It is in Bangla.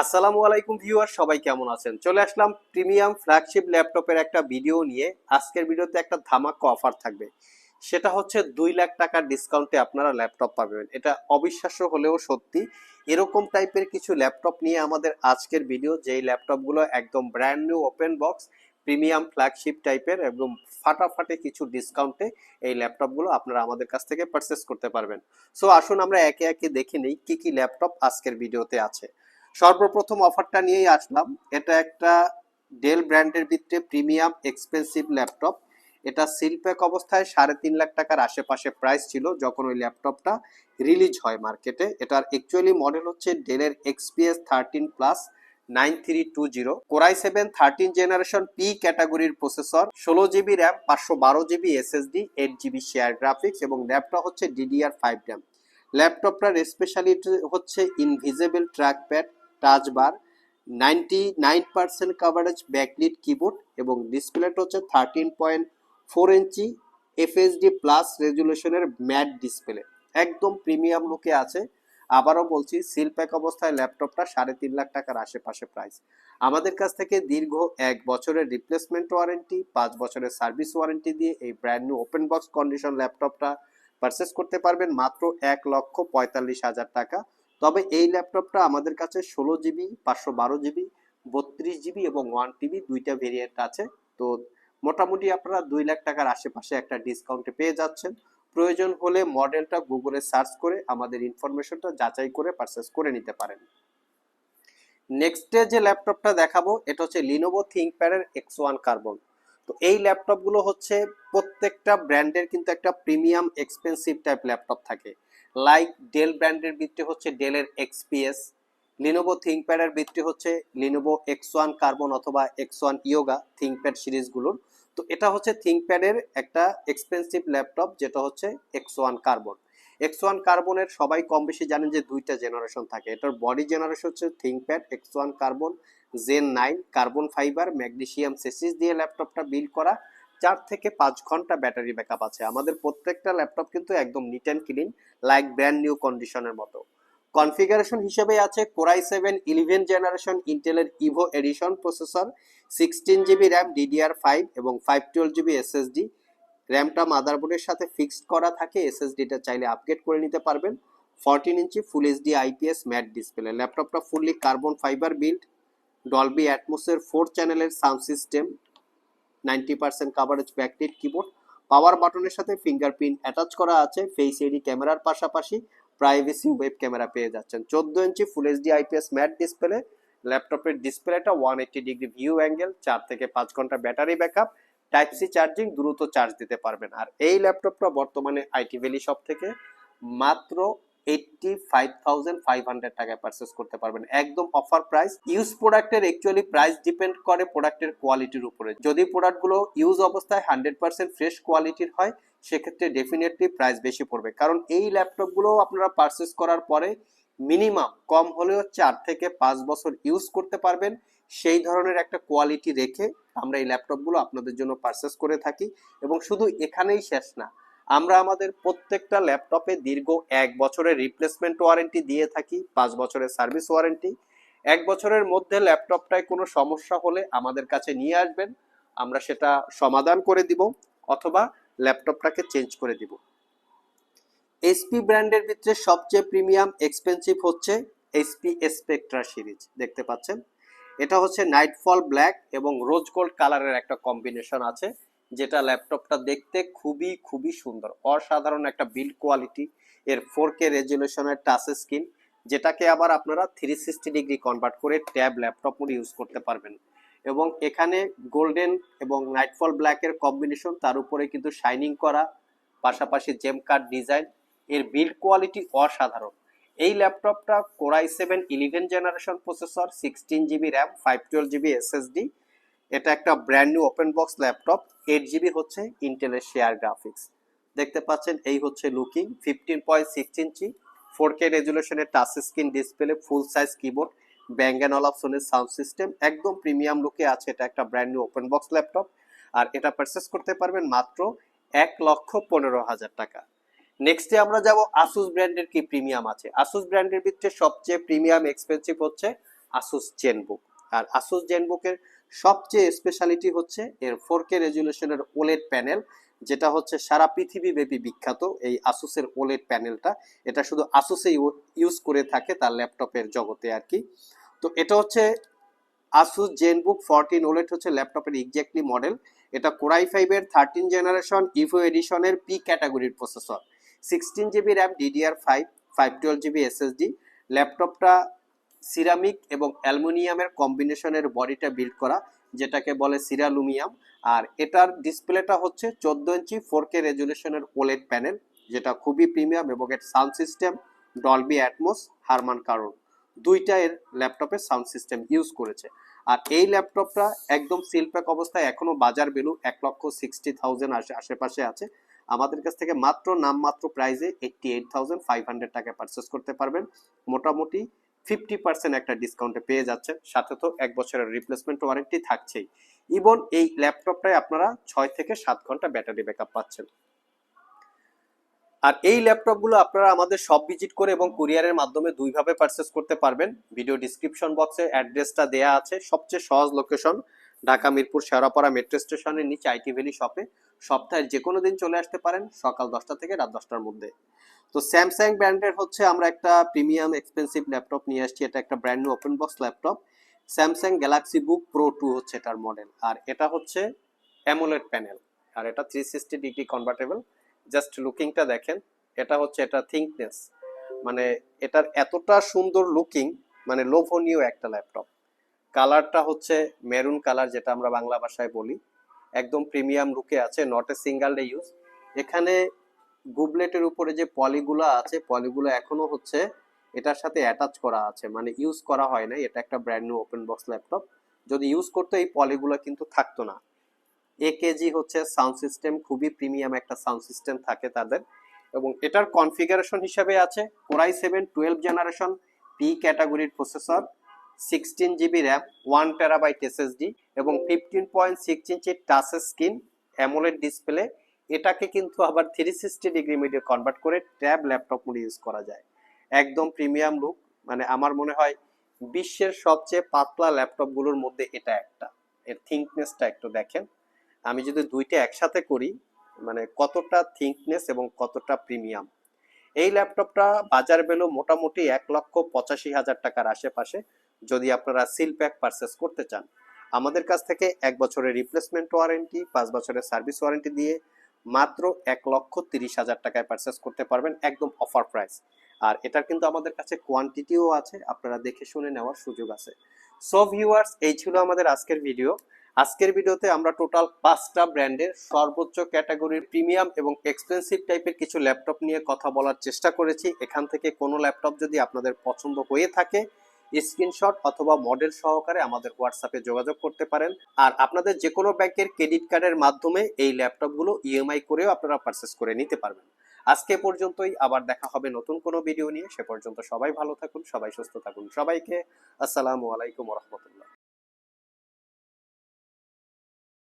আসসালামু আলাইকুম ভিউয়ার সবাই কেমন আছেন? চলে আসলাম প্রিমিয়াম ফ্ল্যাগশিপ ল্যাপটপের একটা ভিডিও নিয়ে। আজকের ভিডিওতে একটা ধামাকা অফার থাকবে। সেটা হচ্ছে দুই লাখ টাকার ডিসকাউন্টে আপনারা ল্যাপটপ পাবেন। এটা অবিশ্বাস্য হলেও সত্যি। এরকম টাইপের কিছু ল্যাপটপ নিয়ে আমাদের আজকের ভিডিও, যেই ল্যাপটপগুলো একদম brand new open box premium flagship টাইপের একদম ফাটাফাটে কিছু ডিসকাউন্টে এই ল্যাপটপগুলো আপনারা আমাদের কাছ থেকে পারচেস করতে পারবেন। সো আসুন আমরা একে একে দেখে নিই কী কী ল্যাপটপ আজকের ভিডিওতে আছে। সর্বপ্রথম অফারটা নিয়েই আসলাম। এটা একটা ডেল ব্র্যান্ডের ভিতরে প্রিমিয়াম এক্সপেন্সিভ ল্যাপটপ। এটা সিলপ্যাক অবস্থায় সাড়ে তিন লাখ টাকার আশেপাশে প্রাইস ছিল যখন ওই ল্যাপটপটা রিলিজ হয় মার্কেটে। এটার অ্যাকচুয়ালি মডেল হচ্ছে ডেলের XPS thirteen plus nine three two zero core i seven thirteen generation P ক্যাটাগরির প্রসেসর ষোলো জিবি র্যাম পাঁচশো বারো GB SSD eight GB share graphics এবং ল্যাপটপ হচ্ছে ডিডিআর ফাইভ র্যাম ল্যাপটপটার স্পেশালিটি হচ্ছে invisible trackpad touch bar ninety nine percent coverage backlit keyboard এবং ডিসপ্লেটা হচ্ছে thirteen point four inch FSD plus রেজুলেশনের matte display একদম প্রিমিয়াম লুকে আছে। আবারও বলছি সিল প্যাক অবস্থায় ল্যাপটপটা সাড়ে তিন লাখ টাকার আশেপাশে প্রাইস আমাদের কাছ থেকে দীর্ঘ এক বছরের রিপ্লেসমেন্ট ওয়ারেন্টি পাঁচ বছরের সার্ভিস ওয়ারেন্টি দিয়ে এই brand new open box condition ল্যাপটপটা পারচেস করতে পারবেন মাত্র এক লক্ষ পঁয়তাল্লিশ হাজার টাকা। তবে এই ল্যাপটপটা আমাদের কাছে ষোলো জিবি, পাঁচশো বারো জিবি, বত্রিশ জিবি এবং ওয়ান টিবি দুইটা ভেরিয়েন্ট আছে। তো মোটামুটি আপনারা দুই লাখ টাকার আশেপাশে একটা ডিসকাউন্টে পেয়ে যাচ্ছেন। প্রয়োজন হলে মডেলটা গুগলে সার্চ করে আমাদের ইনফরমেশনটা যাচাই করে পারচেস করে নিতে পারেন। নেক্সটে যে ল্যাপটপটা দেখাবো, এটা হচ্ছে লিনোভো থিঙ্ক থিঙ্কপ্যাডের এক্স ওয়ান কার্বন তো এই ল্যাপটপগুলো হচ্ছে প্রত্যেকটা ব্র্যান্ডের কিন্তু একটা প্রিমিয়াম এক্সপেন্সিভ টাইপ ল্যাপটপ থাকে। লাইক ডেল ব্র্যান্ডের ভিত্তি হচ্ছে ডেলের এক্সপিএস লিনোভো থিঙ্কপ্যাডের ভিত্তি হচ্ছে লিনোভো এক্স ওয়ান কার্বন অথবা এক্স ওয়ান ইয়োগা থিঙ্কপ্যাড সিরিজগুলোর। তো এটা হচ্ছে থিঙ্কপ্যাডের একটা এক্সপেন্সিভ ল্যাপটপ যেটা হচ্ছে X one carbon X one কার্বনের সবাই কম বেশি জানেন যে দুইটা জেনারেশন থাকে। এটার বডি জেনারেশন হচ্ছে ThinkPad X one carbon gen nine carbon fibre magnesium chassis দিয়ে ল্যাপটপটা বিল্ড করা। চার থেকে পাঁচ ঘণ্টা ব্যাটারি ব্যাকআপ আছে। আমাদের প্রত্যেকটা ল্যাপটপ কিন্তু একদম neat and clean like brand new কন্ডিশনের মতো। কনফিগারেশন হিসেবে আছে core i seven eleven generation ইন্টেলের Evo edition processor sixteen GB RAM DDR five এবং ফাইভ টুয়েলভ জিবি এসএসডি র্যামটা মাদারবোর্ডের সাথে ফিক্সড করা থাকে এসএসডিটা চাইলে আপগ্রেড করে নিতে পারবেন। Fourteen inch full HD IPS matte display ল্যাপটপটা fully carbon fibre build Dolby অ্যাটমোসের four চ্যানেলের sound system ninety percent coverage backlit keyboard power বাটনের সাথে ফিঙ্গারপ্রিন্ট অ্যাটাচ করা আছে ফেস এডি ক্যামেরার পাশাপাশি প্রাইভেসি ওয়েব ক্যামেরা পেয়ে যাচ্ছেন। চোদ্দ inch full HD IPS matte display ল্যাপটপের ডিসপ্লেটা one eighty degree view angle চার থেকে পাঁচ ঘণ্টা battery backup type C charging দ্রুত চার্জ দিতে পারবেন। আর এই ল্যাপটপটা বর্তমানে আইটি ভ্যালি শপ থেকে মাত্র eighty five thousand five hundred টাকায় পারচেস করতে পারবেন। একদম অফার প্রাইস ইউজ প্রোডাক্টের অ্যাকচুয়ালি প্রাইস ডিপেন্ড করে প্রোডাক্টের কোয়ালিটির উপরে। যদি প্রোডাক্টগুলো ইউজ অবস্থায় হান্ড্রেড পার্সেন্ট ফ্রেশ কোয়ালিটির হয়, সেক্ষেত্রে ডেফিনেটলি প্রাইস বেশি পড়বে। কারণ এই ল্যাপটপগুলো আপনারা পারচেস করার পরে মিনিমাম কম হলেও চার থেকে পাঁচ বছর ইউজ করতে পারবেন। সেই ধরনের একটা কোয়ালিটি রেখে আমরা এই ল্যাপটপগুলো আপনাদের জন্য পারচেস করে থাকি। এবং শুধু এখানেই শেষ না আমরা আমাদের প্রত্যেকটা ল্যাপটপে দীর্ঘ এক বছরের রিপ্লেসমেন্ট ওয়ারেন্টি দিয়ে থাকি, পাঁচ বছরের সার্ভিস ওয়ারেন্টি এক বছরের মধ্যে ল্যাপটপটায় কোনো সমস্যা হলে আমাদের কাছে নিয়ে আসবেন, আমরা সেটা সমাধান করে দিব অথবা ল্যাপটপটাকে চেঞ্জ করে দিব। এসপি ব্র্যান্ডের ভিতরে সবচেয়ে প্রিমিয়াম এক্সপেন্সিভ হচ্ছে এসপি স্পেকট্রা সিরিজ দেখতে পাচ্ছেন? এটা হচ্ছে নাইটফল ব্ল্যাক এবং রোজ গোল্ড কালারের একটা কম্বিনেশন আছে। যেটা ল্যাপটপটা দেখতে খুবই খুবই সুন্দর। অসাধারণ একটা বিল্ড কোয়ালিটি এর ফোর কে রেজুলেশনের টাচ স্ক্রিন যেটাকে আবার আপনারা থ্রি সিক্সটি ডিগ্রি কনভার্ট করে ট্যাব ল্যাপটপ ইউজ করতে পারবেন। এবং এখানে গোল্ডেন এবং নাইটফল ব্ল্যাকের কম্বিনেশন তার উপরে কিন্তু শাইনিং করা, পাশাপাশি জেম কার্ড ডিজাইন এর বিল্ড কোয়ালিটি অসাধারণ। এই ল্যাপটপটা core i seven eleven generation processor sixteen GB RAM five twelve GB SSD এটা একটা brand new open box laptop eight GB হচ্ছে ইন্টেলের শেয়ার গ্রাফিক্স দেখতে পাচ্ছেন, এই হচ্ছে looking fifteen point six inch four K রেজুলেশনের touch screen display full size keyboard Bang and অলাপসনের sound system একদম প্রিমিয়াম লুকে আছে এটা একটা brand new open box laptop আর এটা পারচেস করতে পারবেন মাত্র এক লক্ষ পনেরো হাজার টাকা। নেক্সটে আমরা যাব আসুস ব্র্যান্ডের কি প্রিমিয়াম আছে। আসুস ব্র্যান্ডের ভিতরে সবচেয়ে প্রিমিয়াম এক্সপেন্সিভ হচ্ছে আসুস জেনবুক আর আসুস জেনবুকের সবচেয়ে স্পেশালিটি হচ্ছে এর ফোর কে রেজুলেশনের ওলেড প্যানেল যেটা হচ্ছে সারা পৃথিবী ব্যাপী বিখ্যাত। এই আসুসের ওলেড প্যানেলটা এটা শুধু আসুসে ইউজ করে থাকে তার ল্যাপটপের জগতে আর কি। তো এটা হচ্ছে আসুস জেনবুক ফোরটিন ওলেট হচ্ছে ল্যাপটপের এক্স্যাক্টলি মডেল এটা কোরাই ফাইভের থার্টিন জেনারেশন ইভো এডিশনের পি ক্যাটাগরির processor sixteen GB RAM DDR five five twelve GB SSD ল্যাপটপটা সিরামিক এবং অ্যালুমিনিয়ামের কম্বিনেশনের বডিটা বিল্ড করা, যেটাকে বলে সিরালুমিয়াম। আর এটার ডিসপ্লেটা হচ্ছে চোদ্দ ইঞ্চি ফোর কে রেজুলেশনের ওলেড প্যানেল, যেটা খুবই প্রিমিয়াম এবং এর sound system Dolby Atmos Harman Kardon দুইটা এর ল্যাপটপে সাউন্ড সিস্টেম ইউজ করেছে। আর এই ল্যাপটপটা একদম সিলপ্যাক অবস্থায় এখনও বাজার ভ্যালু এক লক্ষ সিক্সটি থাউজেন্ড আশেপাশে আছে। আমাদের কাছ থেকে মাত্র নামমাত্র প্রাইজে eighty eight thousand five hundred টাকা পারচেস করতে পারবেন। মোটামুটি ফিফটি পার্সেন্ট একটা ডিসকাউন্টে পেয়ে যাচ্ছেন। সাথে তো এক বছরের রিপ্লেসমেন্ট ওয়ারেন্টি থাকছেই। ইবন এই ল্যাপটপটায় আপনারা ছয় থেকে সাত ঘণ্টা ব্যাটারি ব্যাকআপ পাচ্ছেন। আর এই ল্যাপটপগুলো আপনারা আমাদের সব ভিজিট করে এবং কুরিয়ারের মাধ্যমে দুইভাবে পারচেস করতে পারবেন। ভিডিও ডিসক্রিপশন বক্সে অ্যাড্রেসটা দেয়া আছে। সবচেয়ে সহজ লোকেশন ঢাকা, মিরপুর, শেওড়াপাড়া মেট্রো স্টেশনের নিচে আইটি ভ্যালি শপে সপ্তাহের যে কোনো দিন চলে আসতে পারেন সকাল দশটা থেকে রাত দশটার মধ্যে। তো স্যামসাং ব্র্যান্ডের হচ্ছে আমরা একটা প্রিমিয়াম এক্সপেন্সিভ ল্যাপটপ নিয়ে আসছি, এটা একটা brand new open box laptop Samsung Galaxy Book Pro two হচ্ছে এটার মডেল আর এটা হচ্ছে অ্যামোলেড প্যানেল আর এটা three sixty degree convertible just লুকিংটা দেখেন, এটা হচ্ছে এটা থিঙ্কনেস মানে এটার এতটা সুন্দর লুকিং মানে লোভনীয় একটা ল্যাপটপ কালারটা হচ্ছে মেরুন কালার যেটা আমরা বাংলা ভাষায় বলি, একদম প্রিমিয়াম লুকে আছে not a single day use এখানে গুবলেটের উপরে যে পলিগুলো আছে, পলিগুলো এখনও হচ্ছে এটার সাথে অ্যাটাচ করা আছে। মানে ইউজ করা হয় না এটা একটা brand new open box laptop যদি ইউজ করতো, এই পলিগুলো কিন্তু থাকতো না। এ কেজি হচ্ছে সাউন্ড সিস্টেম খুবই প্রিমিয়াম একটা সাউন্ড সিস্টেম থাকে তাদের। এবং এটার কনফিগারেশন হিসাবে আছে core i seven twelve generation P ক্যাটাগরির processor sixteen GB RAM one terabyte SSD এবং fifteen point six inch touch screen AMOLED display এটাকে কিন্তু আবার থ্রি সিক্সটি ডিগ্রি মিডিয়ে কনভার্ট করে ট্যাব ল্যাপটপ মোডে ইউজ করা যায়। একদম প্রিমিয়াম লুক মানে আমার মনে হয় বিশ্বের সবচেয়ে পাতলা ল্যাপটপগুলোর মধ্যে এটা একটা। এর থিঙ্কনেসটা একটু দেখেন। আমি যদি দুইটা একসাথে করি মানে কতটা থিঙ্কনেস এবং কতটা প্রিমিয়াম এই ল্যাপটপটা বাজার বেলো মোটামুটি এক লক্ষ পঁচাশি হাজার টাকার আশেপাশে যদি আপনারা সিল প্যাক পারচেস করতে চান। আমাদের কাছ থেকে এক বছরের রিপ্লেসমেন্ট ওয়ারেন্টি পাঁচ বছরের সার্ভিস ওয়ারেন্টি দিয়ে মাত্র এক লক্ষ তিরিশ হাজার টাকায় পারচেস করতে পারবেন একদম অফার প্রাইস আর এটার কিন্তু আমাদের কাছে কোয়ান্টিটিও আছে, আপনারা দেখে শুনে নেওয়ার সুযোগ আছে। সো ভিউয়ার্স এই ছিল আমাদের আজকের ভিডিও আজকের ভিডিওতে আমরা টোটাল পাঁচটা ব্র্যান্ডের সর্বোচ্চ ক্যাটাগরির প্রিমিয়াম এবং এক্সপেন্সিভ টাইপের কিছু ল্যাপটপ নিয়ে কথা বলার চেষ্টা করেছি। এখান থেকে কোনো ল্যাপটপ যদি আপনাদের পছন্দ হয়ে থাকে স্ক্রিনশট অথবা মডেল সহকারে আমাদের হোয়াটসঅ্যাপে যোগাযোগ করতে পারেন। আর আপনাদের যে কোনো ব্যাংকের ক্রেডিট কার্ডের মাধ্যমে এই ল্যাপটপগুলো ইএমআই করেও আপনারা পারচেস করে নিতে পারবেন। আজকে পর্যন্তই, আবার দেখা হবে নতুন কোনো ভিডিও নিয়ে। সে পর্যন্ত সবাই ভালো থাকুন, সবাই সুস্থ থাকুন। সবাইকে আসসালামু আলাইকুম রহমতুল্লাহ।